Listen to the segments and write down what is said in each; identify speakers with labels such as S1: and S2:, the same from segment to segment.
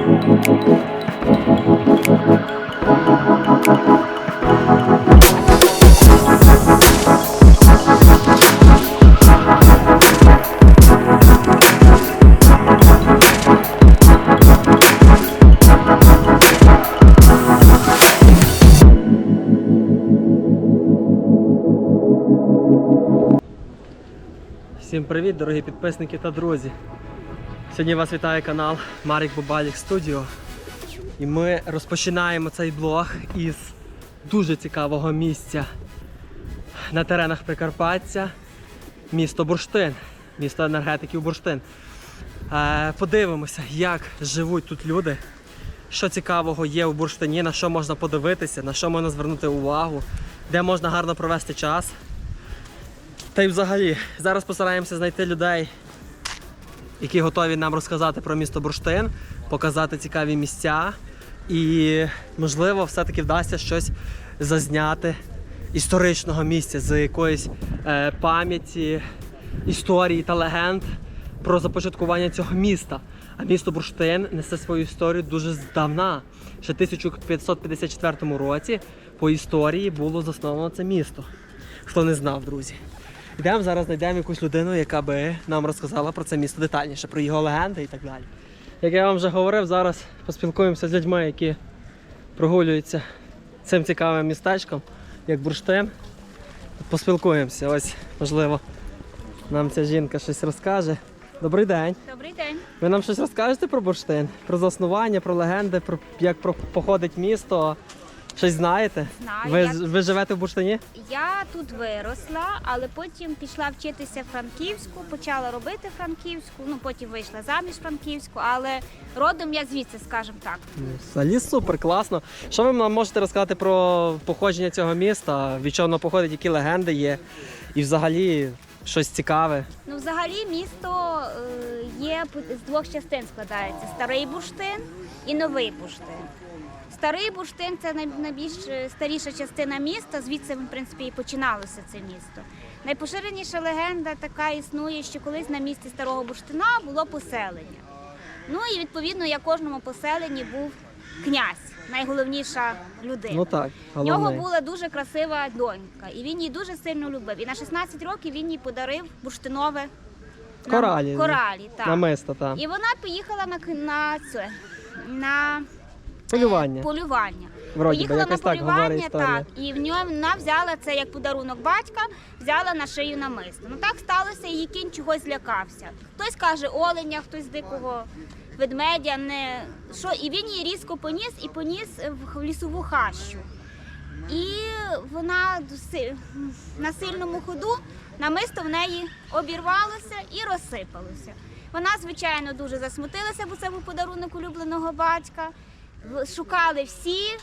S1: Всім привіт, дорогі підписники та друзі. Сьогодні вас вітає канал Марік Бубалік Студіо. І ми розпочинаємо цей блог із дуже цікавого місця на теренах Прикарпаття. Місто Бурштин, місто енергетиків Бурштин. Е, Подивимося, як живуть тут люди, що цікавого є у бурштині, на що можна подивитися, на що можна звернути увагу, де можна гарно провести час. Та й взагалі, зараз постараємося знайти людей, які готові нам розказати про місто Бурштин, показати цікаві місця. І, можливо, все-таки вдасться щось зазняти історичного місця з якоїсь е, пам'яті, історії та легенд про започаткування цього міста. А місто Бурштин несе свою історію дуже здавна. Ще в 1554 році по історії було засновано це місто. Хто не знав, друзі. Йдемо зараз знайдемо якусь людину, яка би нам розказала про це місто детальніше, про його легенди і так далі. Як я вам вже говорив, зараз поспілкуємося з людьми, які прогулюються цим цікавим містечком, як бурштин. Поспілкуємося. Ось, можливо, нам ця жінка щось розкаже. Добрий день.
S2: Добрий день.
S1: Ви нам щось розкажете про бурштин? Про заснування, про легенди, про як про походить місто. Щось знаєте?
S2: Знаю,
S1: Ви,
S2: я-
S1: ви живете в бурштині?
S2: Я тут виросла, але потім пішла вчитися Франківську, почала робити Франківську, ну потім вийшла заміж Франківську, але родом я звідси, скажімо так.
S1: Взагалі супер, класно. Що ви нам можете розказати про походження цього міста? Від чого воно походить, які легенди є? І взагалі щось цікаве.
S2: Ну, взагалі, місто е, є з двох частин складається: старий бурштин і новий бурштин. Старий бурштин це найбільш е, старіша частина міста, звідси, в принципі, і починалося це місто. Найпоширеніша легенда така існує, що колись на місці старого бурштина було поселення. Ну і відповідно, як кожному поселенні був князь, найголовніша людина.
S1: Ну так,
S2: В нього була дуже красива донька, і він її дуже сильно любив. І на 16 років він їй подарив бурштинове на-
S1: Коралі.
S2: коралі так.
S1: Намисто, так.
S2: І вона поїхала на, на це на
S1: Полювання.
S2: полювання.
S1: Вроді би,
S2: поїхала на
S1: якось так говорить
S2: полювання,
S1: історія.
S2: так, і в ньому вона взяла це як подарунок батька, взяла на шию намисто. Ну так сталося, її кінь чогось злякався. Хтось каже оленя, хтось дикого ведмедя, не що, і він її різко поніс і поніс в в лісову хащу. І вона доси- на сильному ходу намисто в неї обірвалося і розсипалося. Вона, звичайно, дуже засмутилася, бо це був подарунок улюбленого батька. Шукали всі,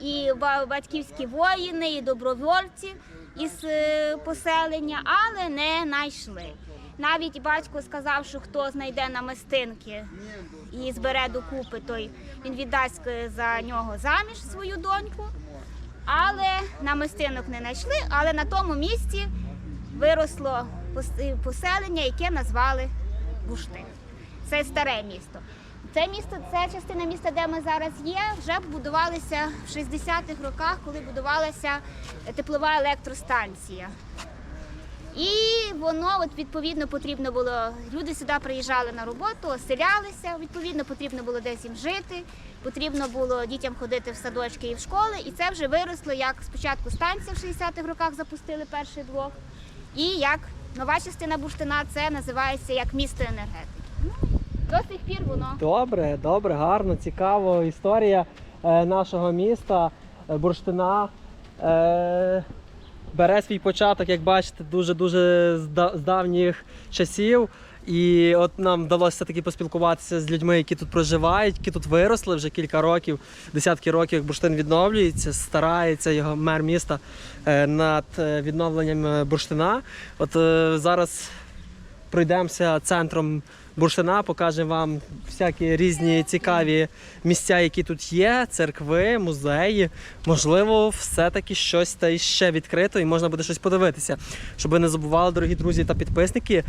S2: і батьківські воїни, і добровольці із е, поселення, але не знайшли. Навіть батько сказав, що хто знайде намистинки і збере докупи, той він віддасть е, за нього заміж свою доньку. Але намистинок не знайшли, але на тому місці виросло поселення, яке назвали Буштин. Це старе місто. Це місто, це частина міста, де ми зараз є, вже будувалися в 60-х роках, коли будувалася теплова електростанція. І воно от відповідно потрібно було. Люди сюди приїжджали на роботу, оселялися. Відповідно, потрібно було десь їм жити. Потрібно було дітям ходити в садочки і в школи. І це вже виросло як спочатку станція в 60-х роках запустили перший блок. І як нова частина бурштина це називається як місто енергетики. До сих пір воно.
S1: Добре, добре, гарно, цікаво. Історія е, нашого міста е, Бурштина е, бере свій початок, як бачите, дуже-дуже з давніх часів. І от нам вдалося таки поспілкуватися з людьми, які тут проживають, які тут виросли вже кілька років, десятки років, як бурштин відновлюється, старається його мер міста е, над е, відновленням е, бурштина. От е, зараз пройдемося центром бурштина, покажемо вам всякі різні цікаві місця, які тут є, церкви, музеї. Можливо, все-таки щось та ще відкрито і можна буде щось подивитися. Щоб ви не забували, дорогі друзі та підписники.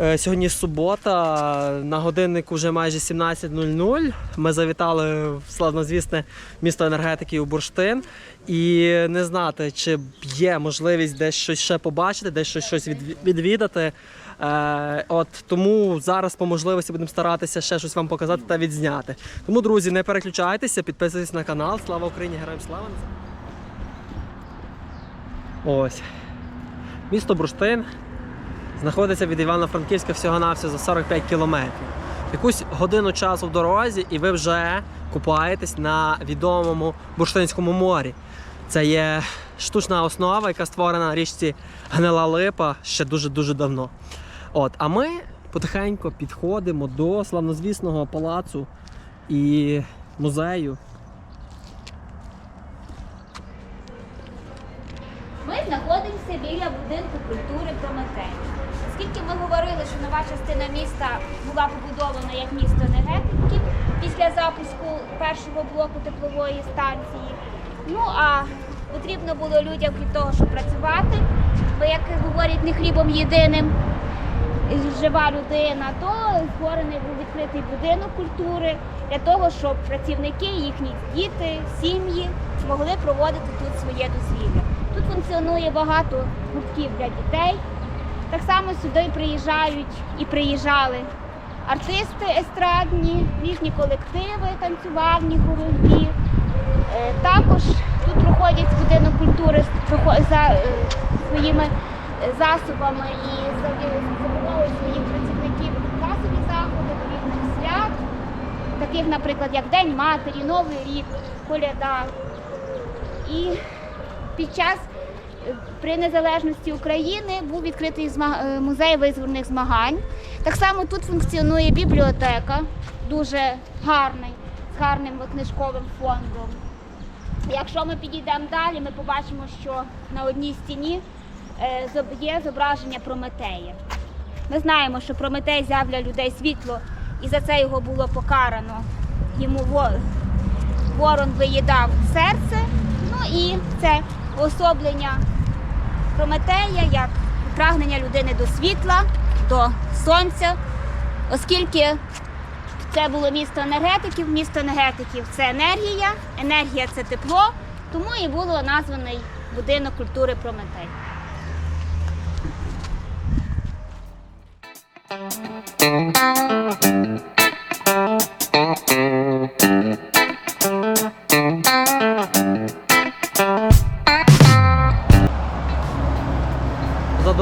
S1: Е, Сьогодні субота, на годиннику вже майже 17.00. Ми завітали в славнозвісне місто енергетики у Бурштин. І не знати, чи є можливість десь щось ще побачити, десь щось відвідати. Е, от тому зараз по можливості будемо старатися ще щось вам показати та відзняти. Тому, друзі, не переключайтеся, підписуйтесь на канал. Слава Україні! Героям слава! Ось. Місто Бурштин знаходиться від Івано-Франківська всього-навсього за 45 кілометрів. Якусь годину часу в дорозі, і ви вже купаєтесь на відомому Бурштинському морі. Це є штучна основа, яка створена на річці Гнила Липа ще дуже-дуже давно. От, а ми потихеньку підходимо до славнозвісного палацу і музею.
S2: Ми знаходимося біля будинку культури Прометей. Оскільки ми говорили, що нова частина міста була побудована як місто енергетиків після запуску першого блоку теплової станції. Ну а потрібно було людям крім того, щоб працювати, бо як говорять, не хлібом єдиним жива людина, то створений був відкритий будинок культури для того, щоб працівники, їхні діти, сім'ї могли проводити тут своє дозвілля. Тут функціонує багато гуртків для дітей. Так само сюди приїжджають і приїжджали артисти естрадні, різні колективи танцювальні, хорові. Е, Також тут проходять будинок культури за е, своїми засобами і за допомогою своїх працівників масові заходи до різних свят, таких, наприклад, як День Матері, Новий рік, Коляда. І під час е, при незалежності України був відкритий е, музей визвольних змагань. Так само тут функціонує бібліотека, дуже гарний, з гарним книжковим фондом. Якщо ми підійдемо далі, ми побачимо, що на одній стіні є зображення Прометея. Ми знаємо, що Прометей взяв для людей світло, і за це його було покарано. Йому ворон виїдав серце. Ну і це уособлення Прометея як прагнення людини до світла, до сонця, оскільки це було місто енергетиків, місто енергетиків це енергія, енергія це тепло, тому і було названий будинок культури Прометей.
S1: Позаду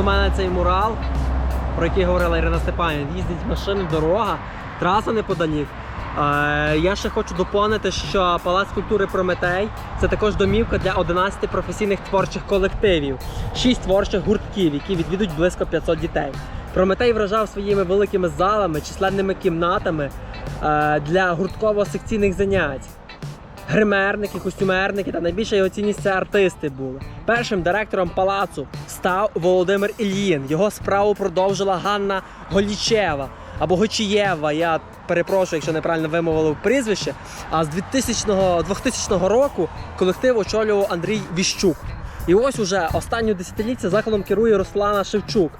S1: мене цей мурал, про який говорила Ірина Степанівна. Їздять машини, дорога, траса неподалік. Е, Я ще хочу доповнити, що Палац культури Прометей це також домівка для 11 професійних творчих колективів, 6 творчих гуртків, які відвідують близько 500 дітей. Прометей вражав своїми великими залами, численними кімнатами е, для гуртково-секційних занять. Гримерники, костюмерники та найбільша його цінність це артисти були. Першим директором палацу став Володимир Ільїн. Його справу продовжила Ганна Голічева або Гочієва. Я перепрошую, якщо неправильно вимовив прізвище. А з 2000, 2000 року колектив очолював Андрій Віщук. І ось уже останню десятиліття закладом керує Руслана Шевчук.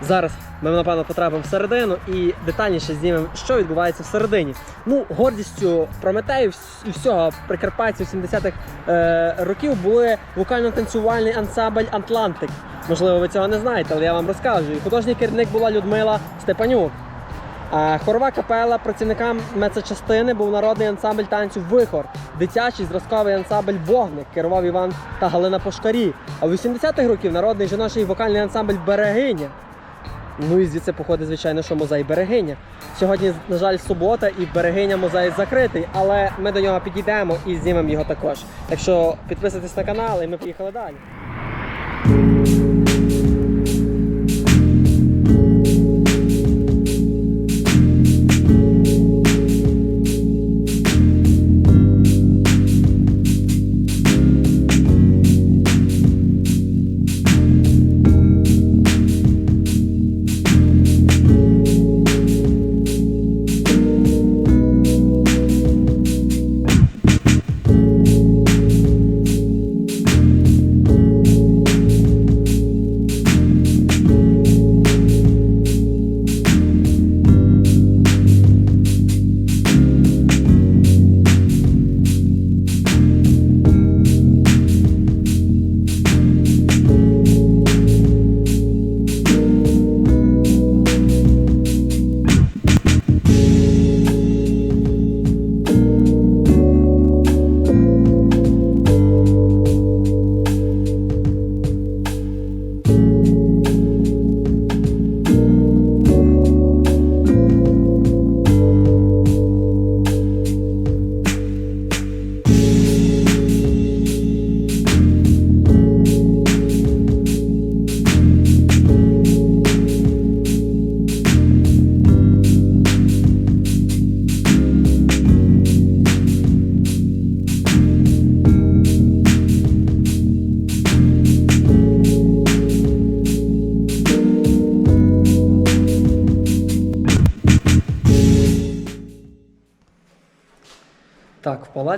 S1: Зараз ми напевно потрапимо всередину і детальніше знімемо, що відбувається всередині. Ну, гордістю Прометею і всього прикарпаття 70-х е, років були вокально-танцювальний ансамбль Атлантик. Можливо, ви цього не знаєте, але я вам розкажу. І художній керівник була Людмила Степанюк. А хорова капела працівникам медсчастини був народний ансамбль танцю Вихор, дитячий зразковий ансамбль Вогник керував Іван та Галина Пошкарі. А в 80-х років народний жіночий вокальний ансамбль Берегиня. Ну і звідси походить, звичайно, що музей Берегиня. Сьогодні, на жаль, субота і Берегиня музей закритий, але ми до нього підійдемо і знімемо його також. Так що підписуйтесь на канал і ми поїхали далі.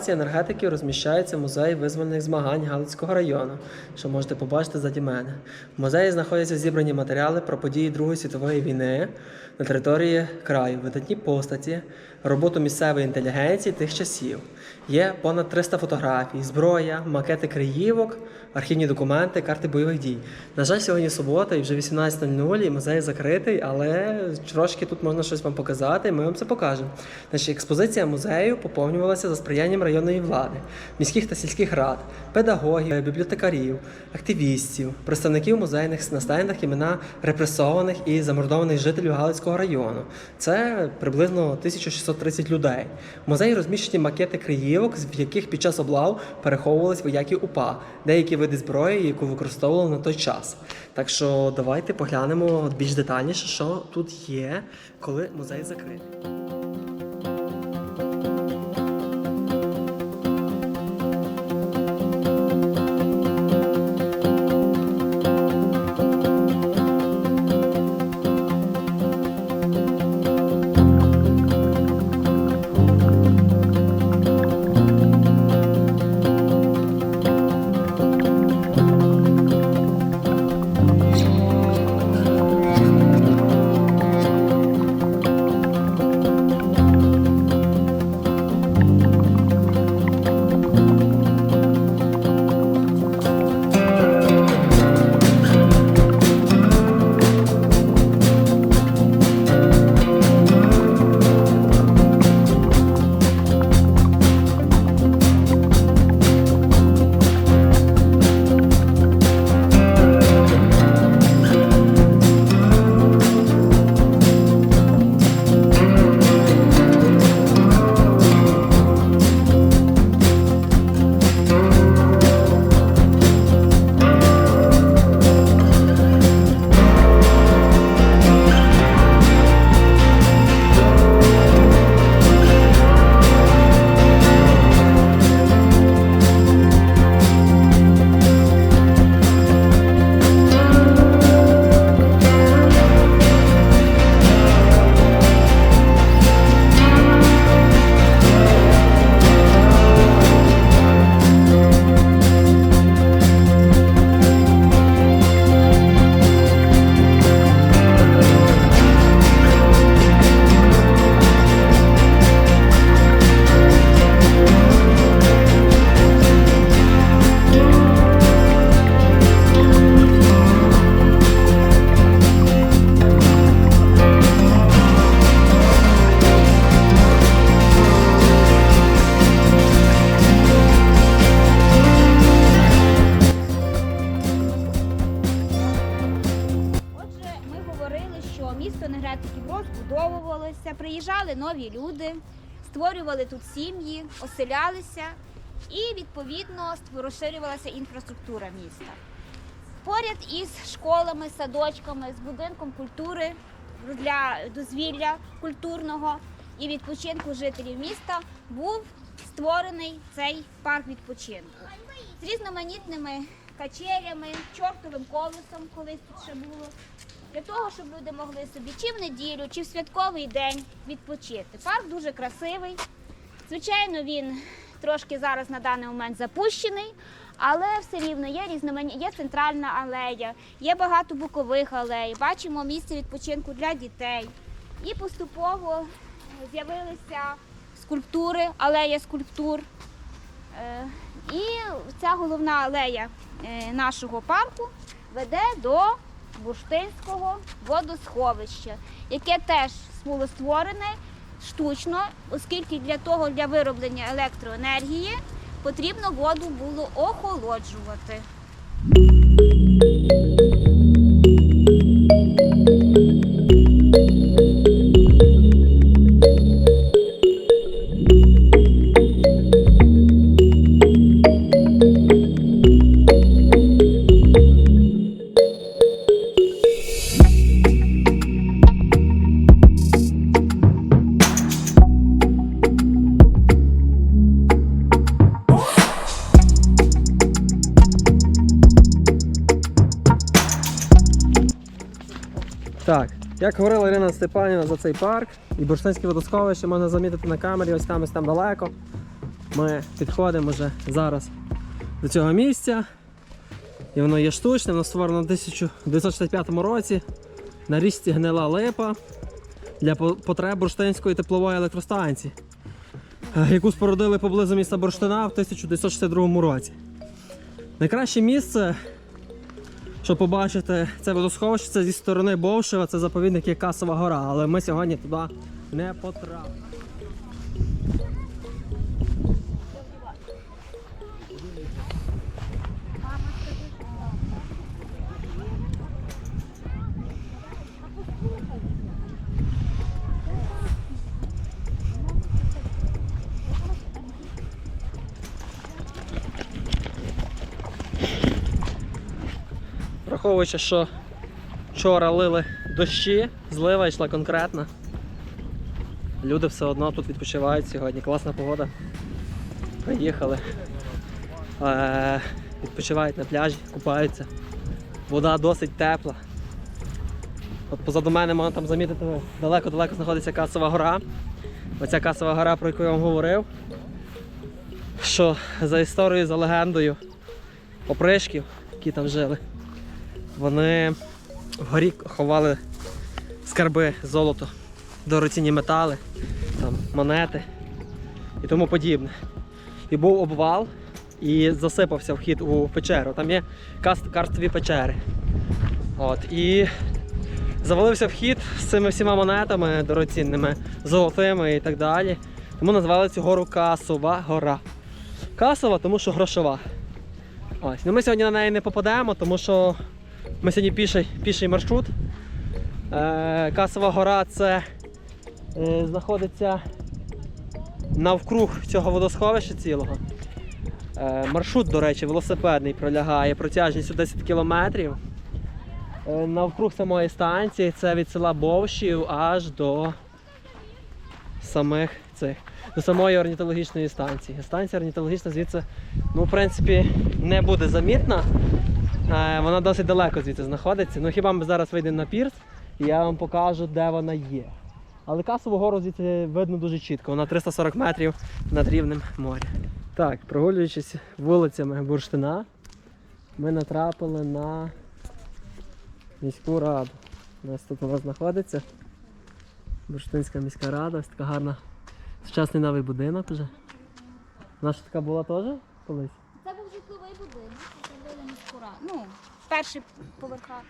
S1: Палаці енергетики розміщається музей визвольних змагань Галицького району, що можете побачити заді мене. В музеї знаходяться зібрані матеріали про події Другої світової війни на території краю, видатні постаті, роботу місцевої інтелігенції тих часів. Є понад 300 фотографій, зброя, макети криївок, архівні документи, карти бойових дій. На жаль, сьогодні субота і вже 18.00, і музей закритий, але трошки тут можна щось вам показати, і ми вам це покажемо. Значить, експозиція музею поповнювалася за сприянням районної влади, міських та сільських рад, педагогів, бібліотекарів, активістів, представників музейних на стендах імена репресованих і замордованих жителів Галицького району. Це приблизно 1630 людей. В музеї розміщені макети криївок, в яких під час облав переховувались вояки УПА, деякі види зброї, яку використовували на той час. Так що давайте поглянемо більш детальніше, що тут є, коли музей закритий.
S2: Створювали тут сім'ї, оселялися і відповідно розширювалася інфраструктура міста. Поряд із школами, садочками, з будинком культури для дозвілля культурного і відпочинку жителів міста був створений цей парк відпочинку з різноманітними качелями, чортовим колесом, колись тут ще було. Для того, щоб люди могли собі чи в неділю, чи в святковий день відпочити. Парк дуже красивий. Звичайно, він трошки зараз на даний момент запущений, але все рівно є різномані... є центральна алея, є багато бокових алей. Бачимо місце відпочинку для дітей. І поступово з'явилися скульптури, алея скульптур. Е, І ця головна алея е, нашого парку веде до Буштинського водосховища, яке теж було створене штучно, оскільки для того, для вироблення електроенергії потрібно воду було охолоджувати.
S1: Так, як говорила Ірина Степанівна за цей парк, і бурштинське водосховище можна замітити на камері, ось там ось там далеко. Ми підходимо вже зараз до цього місця. І воно є штучне, воно створено в 1965 році на річці Гнила Липа для потреб бурштинської теплової електростанції, е, яку спорудили поблизу міста Бурштина в 1962 році. Найкраще місце, щоб побачити це водосховище, зі сторони Бовшева, це заповідник є Касова гора, але ми сьогодні туди не потрапимо. Враховуючи, що вчора лили дощі, злива йшла конкретна. Люди все одно тут відпочивають сьогодні. Класна погода. Приїхали. Е, відпочивають на пляжі, купаються. Вода досить тепла. От позаду мене можна там замітити, далеко-далеко знаходиться Касова гора. Оця Касова гора, про яку я вам говорив. Що за історією, за легендою опришків, які там жили, вони вгорі ховали скарби, золото, дорогоцінні метали, там, монети і тому подібне. І був обвал і засипався вхід у печеру. Там є карстові печери. От, і завалився вхід з цими всіма монетами дорогоцінними, золотими і так далі. Тому назвали цю гору Касова гора. Касова, тому що грошова. Ось. Ну, ми сьогодні на неї не попадемо, тому що ми сьогодні піший, піший маршрут. Е, Касова гора це е, знаходиться навкруг цього водосховища цілого. Е, маршрут, до речі, велосипедний пролягає протяжністю 10 кілометрів. Е, навкруг самої станції це від села Бовшів аж до самих цих, до самої орнітологічної станції. Станція орнітологічна звідси, ну, в принципі, не буде замітна. Е, Вона досить далеко звідси знаходиться. Ну хіба ми зараз вийдемо на пірс, і я вам покажу, де вона є. Але Касову гору звідси видно дуже чітко. Вона 340 метрів над рівнем моря. Так, прогулюючись вулицями Бурштина, ми натрапили на міську раду. У нас тут вона знаходиться. Бурштинська міська рада, ось така гарна сучасний новий будинок вже. Ж така була теж колись?
S2: Це був житловий будинок, Ну, перший поверха.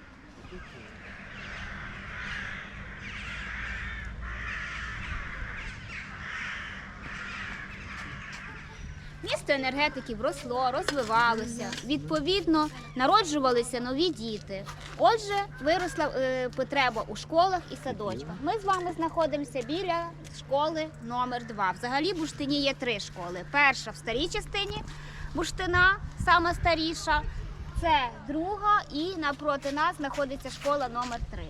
S2: Місто енергетиків росло, розвивалося. Відповідно, народжувалися нові діти. Отже, виросла е, потреба у школах і садочках. Ми з вами знаходимося біля школи номер 2 Взагалі в Буштині є три школи. Перша в старій частині Буштина, сама старіша. Це друга, і напроти нас знаходиться школа номер 3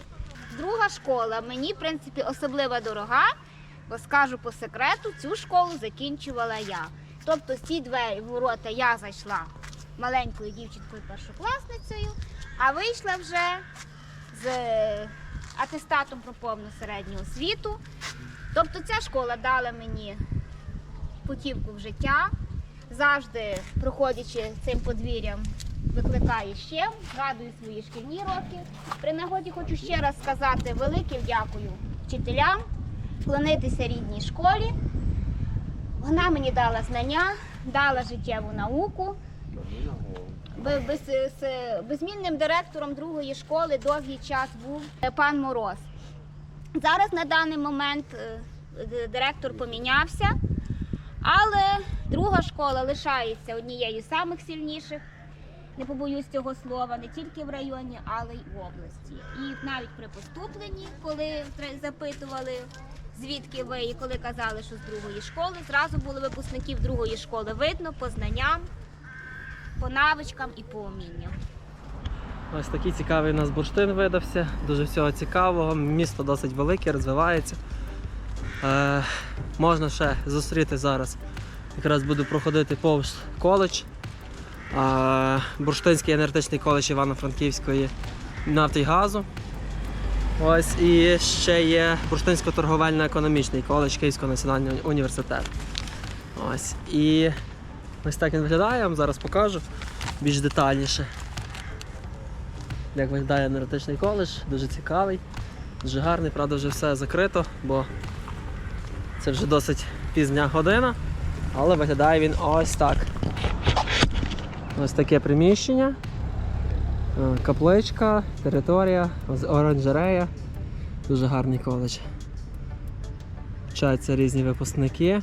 S2: Друга школа мені, в принципі, особливо дорога, бо скажу по секрету, цю школу закінчувала я. Тобто ці двері ворота я зайшла маленькою дівчинкою першокласницею, а вийшла вже з атестатом про повну середню освіту. Тобто ця школа дала мені путівку в життя, завжди проходячи цим подвір'ям, викликає ще, згадую свої шкільні роки. При нагоді хочу ще раз сказати велике дякую вчителям, вклонитися рідній школі. Вона мені дала знання, дала життєву науку. З безмінним директором другої школи довгий час був пан Мороз. Зараз на даний момент е, директор помінявся, але друга школа лишається однією з самих сильніших, не побоюсь цього слова, не тільки в районі, але й в області. І навіть при поступленні, коли запитували, звідки ви, і коли казали, що з другої школи, зразу було випускників другої школи видно по знанням, по навичкам і по умінням.
S1: Ось такий цікавий у нас бурштин видався, дуже всього цікавого. Місто досить велике, розвивається. Е, можна ще зустріти зараз. Якраз буду проходити повз коледж. Бурштинський енергетичний коледж Івано-Франківської нафти і газу. Ось і ще є Бурштинсько-торговельно-економічний коледж Київського національного університету. Ось. І ось так він виглядає, я вам зараз покажу більш детальніше. Як виглядає енергетичний коледж, дуже цікавий, дуже гарний, правда, вже все закрито, бо це вже досить пізня година, але виглядає він ось так. Ось таке приміщення, Е, капличка, територія, оранжерея. Дуже гарний коледж. Вчаться різні випускники,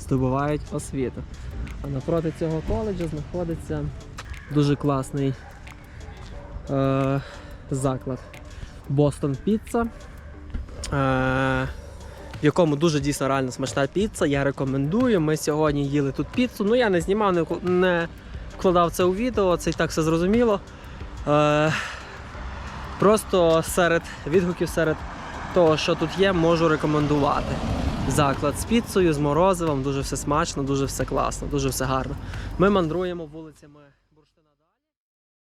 S1: здобувають освіту. А напроти цього коледжу знаходиться дуже класний е, заклад Boston Pizza, е, в якому дуже дійсно реально смачна піца. Я рекомендую. Ми сьогодні їли тут піцу. Ну я не знімав, не, вкладав це у відео, це і так все зрозуміло. Е, просто серед відгуків, серед того, що тут є, можу рекомендувати. Заклад з піцею, з морозивом, дуже все смачно, дуже все класно, дуже все гарно. Ми мандруємо вулицями.